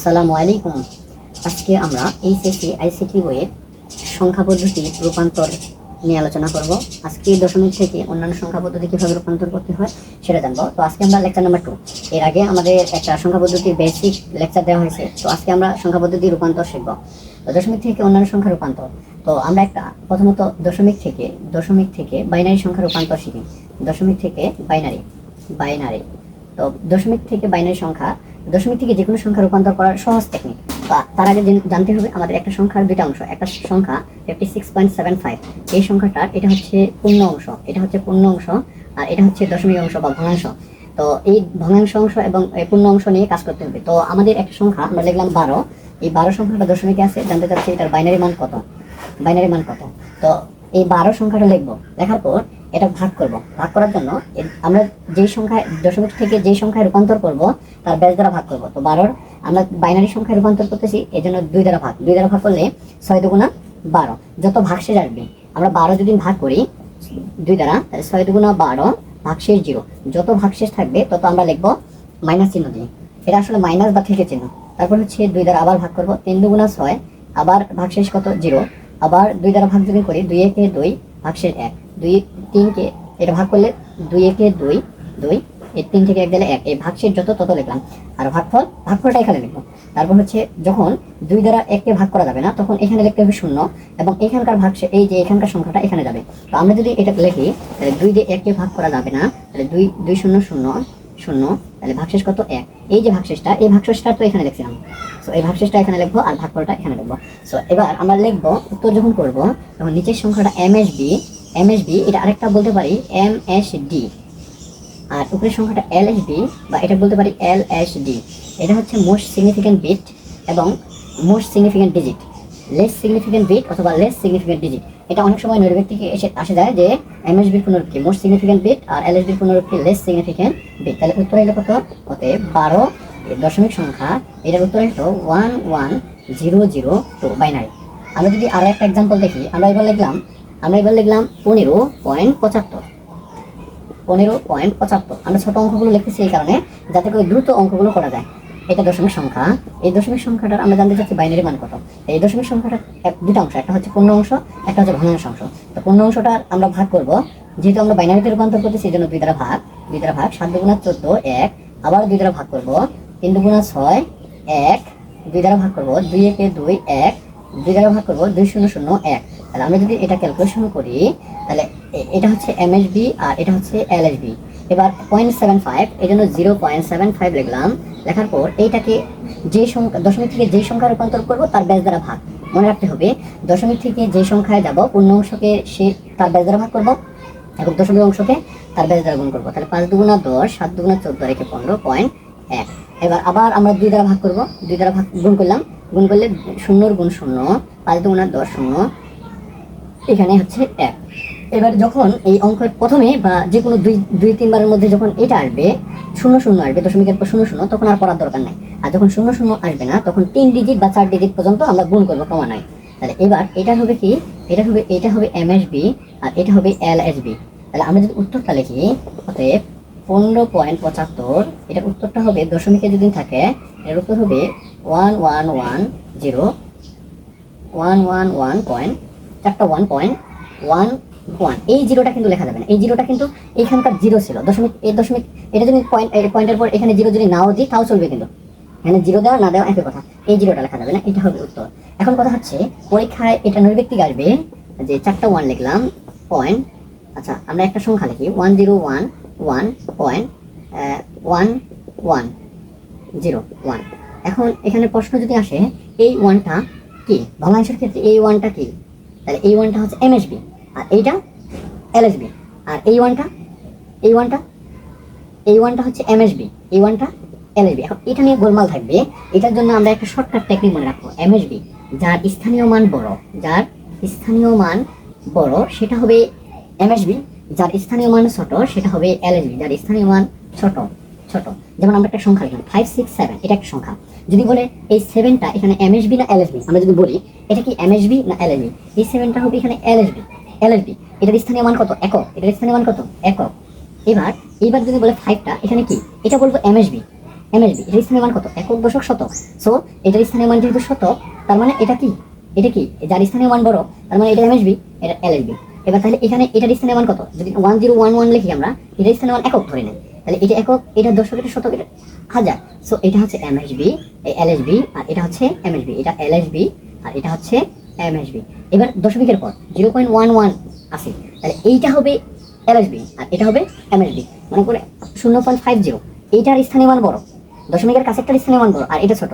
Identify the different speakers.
Speaker 1: আসসালামু আলাইকুম। আজকে আমরা এইচএসসি, আইসিটি বইয়ের সংখ্যা পদ্ধতি রূপান্তর নিয়ে আলোচনা করব। আজকে দশমিক থেকে অন্যান্য সংখ্যা পদ্ধতি কীভাবে রূপান্তর করতে হয় সেটা জানব। তো আজকে আমরা লেকচার নাম্বার টু এর আগে আমাদের একটা সংখ্যা পদ্ধতির বেসিক লেকচার দেওয়া হয়েছে। তো আজকে আমরা সংখ্যা পদ্ধতি রূপান্তর শিখব। তো দশমিক থেকে অন্যান্য সংখ্যা রূপান্তর। তো আমরা একটা প্রথমত দশমিক থেকে দশমিক থেকে বাইনারি সংখ্যা রূপান্তর শিখি। দশমিক থেকে বাইনারি বাইনারি তো দশমিক থেকে বাইনারি সংখ্যা দশমিক থেকে যে কোনো সংখ্যা রূপান্তর করার সহজ টেকনিক বা তার আগে জানতে হবে আমাদের একটা সংখ্যার দুইটা অংশ, একটা সংখ্যা fifty six point seven five এই সংখ্যাটার এটা হচ্ছে পূর্ণ অংশ, এটা হচ্ছে পূর্ণ অংশ আর এটা হচ্ছে দশমিক অংশ বা ভগ্নাংশ। তো এই ভগ্নাংশ অংশ এবং পূর্ণ অংশ নিয়ে কাজ করতে হবে। তো আমাদের একটা সংখ্যা আমরা লিখলাম বারো। এই বারো সংখ্যাটা দশমিকে আছে, জানতে চাচ্ছি এটার বাইনারি মান কত? বাইনারি মান কত? তো এই বারো সংখ্যাটা লিখব। লেখার পর এটা ভাগ করব। ভাগ করার জন্য আমরা যেই সংখ্যায় দশমিক থেকে যেই সংখ্যায় রূপান্তর করব, তার ব্যাস দ্বারা ভাগ করব। তো বারোর আমরা বাইনারি সংখ্যায় রূপান্তর করতেছি এই জন্য দুই দ্বারা ভাগ। দুই দ্বারা ভাগ করলে ছয় দুগুণা বারো। যত ভাগশেষ আসবে, আমরা বারো যদি ভাগ করি, দুই দ্বারা ছয় দুগুণা বারো ভাগশেষ জিরো। যত ভাগশেষ থাকবে, তত আমরা লিখব মাইনাস চিহ্ন দিয়ে। এটা আসলে মাইনাস বা থেকে চিহ্ন। তারপর হচ্ছে দুই দ্বারা আবার ভাগ করব, তিন দুগুণা ছয়, আবার ভাগশেষ কত? জিরো। আবার দুই দ্বারা ভাগ যদি করি, দুই একে দুই, ভাগশেষ এক। দুই তিনকে এটা ভাগ করলে দুই একে দুই দুই, এই তিন থেকে এক দিলে এক। এই ভাগশেষ যত তত লিখলাম। আর ভাগফল, ভাগফলটা এখানে লিখব। তারপর হচ্ছে যখন দুই দ্বারা এককে ভাগ করা যাবে না, তখন এখানে লিখতে হবে শূন্য এবং এখানকার ভাগশে এই যে এখানকার সংখ্যাটা এখানে যাবে। তো আমরা যদি এটা লিখি, তাহলে দুই দিয়ে এককে ভাগ করা যাবে না, তাহলে দুই দুই শূন্য শূন্য শূন্য, তাহলে ভাগশেষ কত? এক। এই যে ভাগশেষটা, এই ভাগশেষটা তো এখানে লিখছিলাম সো এই ভাগশেষটা এখানে লিখব আর ভাগফলটা এখানে লিখব। সো এবার আমরা লিখব, উত্তর যখন করব, তখন নিচের সংখ্যাটা M S B M S B এটা আরেকটা বলতে পারি এম এস ডি আর উপরের সংখ্যাটা এল এস বি এটা বলতে পারি এল এস ডি এটা হচ্ছে মোস্ট সিগনিফিক্যান্ট বিট এবং most significant digit less significant bit অথবা লেস সিগনিফিক্যান্ট ডিজিট এটা অনেক সময় নৈর্ব্যক্তি থেকে এসে আসে যায় যে এমএসবির পুনরুক্তি মোস্ট সিগনিফিক্যান্ট বিট আর এলএসবির পুনরুক্তি লেস সিগনিফিক্যান্ট বিট তাহলে উত্তর হলো কত? অতএব বারো দশমিক সংখ্যা, এটার উত্তর হলো one one zero zero two binary আমরা যদি আরও একটা এক্সাম্পল দেখি, আমরা এবার লিখলাম আমরা এবার লিখলাম পনেরো পয়েন্ট পঁচাত্তর। পনেরো পয়েন্ট পঁচাত্তর। আমরা ছোট অঙ্কগুলো লিখতেছি এই কারণে যাতে করে দ্রুত অঙ্কগুলো করা যায়। এটা দশমিক সংখ্যা। এই দশমিক সংখ্যাটার আমরা জানতে চাচ্ছি বাইনারি মান কত। এই দশমিক সংখ্যাটা এক, দুটা অংশ। একটা হচ্ছে পূর্ণ অংশ, একটা হচ্ছে ভগ্নাংশ অংশ। তো পূর্ণ অংশটা আমরা ভাগ করব। যেহেতু আমরা বাইনারিতে রূপান্তর করতেছি, এই জন্য দুই দ্বারা ভাগ। দুই দ্বারা ভাগ, সাত দুগুণা চোদ্দ, এক। আবার দুই দ্বারা ভাগ করব। তিন দুগুণা ছয়, এক। দুই দ্বারা ভাগ করব। দুই একে দুই, এক। দুই দ্বারা ভাগ করব, দুই শূন্য শূন্য, এক। তাহলে আমরা যদি এটা ক্যালকুলেশন করি, তাহলে এটা হচ্ছে এমএসবি আর এটা হচ্ছে এলএসবি এবার পয়েন্ট সেভেন ফাইভ এই জন্য জিরো পয়েন্ট সেভেন ফাইভ লিখলাম। লেখার পর এইটাকে যে সংখ্যা, দশমিক থেকে যে সংখ্যা রূপান্তর করব, তার ব্যাস দ্বারা ভাগ। মনে রাখতে হবে, দশমিক থেকে যে সংখ্যায় যাব, পূর্ণ অংশকে সে তার ব্যাস দ্বারা ভাগ করব এবং দশমিক অংশকে তার ব্যাস দ্বারা গুণ করব। তাহলে পাঁচ দুগুণা দশ, সাত দুগুণা চোদ্দ রেখে পনেরো পয়েন্ট এক। এবার আবার আমরা দুই দ্বারা ভাগ করব। দুই দ্বারা ভাগ গুণ করলাম। গুণ করলে শূন্যর গুণ শূন্য, পাঁচ দুগুণা দশ শূন্য এখানে হচ্ছে এক এবার যখন এই অঙ্কের প্রথমে বা যে কোনো দুই দুই তিনবারের মধ্যে যখন এটা আসবে, শূন্য শূন্য আসবে দশমিকের পর শূন্য শূন্য, তখন আর করার দরকার নাই। আর যখন শূন্য শূন্য আসবে না, তখন তিন ডিজিট বা চার ডিজিট পর্যন্ত আমরা গুণ করব কমানায় তাহলে এবার এটা হবে কি? এটা হবে এটা হবে এমএসবি আর এটা হবে এলএসবি তাহলে আমরা যদি উত্তরটা লিখি, অতএব পনেরো পয়েন্ট পঁচাত্তর, এটার উত্তরটা হবে দশমিকে যদি থাকে, এর উত্তর হবে one one one zero one one one point চারটা ওয়ান পয়েন্ট ওয়ান ওয়ান এই জিরোটা কিন্তু লেখা যাবে না। এই জিরোটা কিন্তু এইখানকার জিরো ছিল। দশমিক এই দশমিক, এটা যদি পয়েন্ট পয়েন্টের পর এখানে জিরো যদি নাও দিই, তাও চলবে কিন্তু। এখানে জিরো দেওয়া, না দেওয়া, একই কথা। এই জিরোটা লেখা যাবে না, এটা হবে উত্তর। এখন কথা হচ্ছে, পরীক্ষায় এটা নৈর্ব্যক্তিক আসবে, যে চারটা ওয়ান লিখলাম পয়েন্ট আচ্ছা আমরা একটা সংখ্যা লিখি। One zero one one point one one zero one এখন এখানে প্রশ্ন যদি আসে, এই ওয়ানটা কি? ভগ্নাংশের ক্ষেত্রে এই ওয়ানটা কি? তাহলে এই ওয়ানটা হচ্ছে এমএসবি আর এইটা এলএসবি আর এই ওয়ানটা এই ওয়ানটা এই ওয়ানটা হচ্ছে এম এমএসবি এই ওয়ানটা এলএসবি এখন এটা নিয়ে গোলমাল থাকবে, এটার জন্য আমরা একটা শর্টকাট টেকনিক মনে রাখব এমএসবি যার স্থানীয় মান বড়, যার স্থানীয় মান বড়, সেটা হবে এমএসবি যার স্থানীয় মান ছোট, সেটা হবে এলএসবি যার স্থানীয় মান ছোট। ছোট। যেমন আমরা একটা সংখ্যা লিখলাম ফাইভ সিক্স সেভেন এটা একটা সংখ্যা। যদি বলে এই সেভেনটা এখানে এমএসবি না এলএসবি আমরা যদি বলি, এটা কি এমএসবি না এলএসবি এই সেভেনটা হবে এখানে এলএসবি এলএসবি এটার স্থানীয় মান কত? একক। এটার স্থানীয় মান কত? একক। এবার এবার যদি বলে ফাইভটা এখানে কি? এটা বলব এমএসবি এমএসবি এটার স্থানীয় মান কত? একক দশক শতক। সো এটার স্থানীয় মান যেহেতু শতক, তার মানে এটা কি? এটা কি? যার স্থানীয় মান বড়, তার মানে এটা এমএসবি এটা এলএসবি এবার তাহলে এখানে এটার স্থানীয় মান কত? যদি ওয়ান জিরো ওয়ান ওয়ান লিখি আমরা, এটার স্থানীয় মান একক ধরে নেই। তাহলে এটা একক, এটা দশক এটা শতক, এটা হাজার। সো এটা হচ্ছে এমএসবি এলএসবি, আর এটা হচ্ছে এমএসবি, এটা এলএসবি, আর এটা হচ্ছে এমএসবি। এবার দশমিকের পর, জিরো পয়েন্ট ওয়ান ওয়ান আছে। তাহলে এইটা হবে এলএসবি, আর এটা হবে এমএসবি। মনে করে শূন্য পয়েন্ট ফাইভ জিরো, এইটার স্থানীয় মান বড়। দশমিকের কাছে একটা স্থানীয় মান বড়, আর এটা ছোট।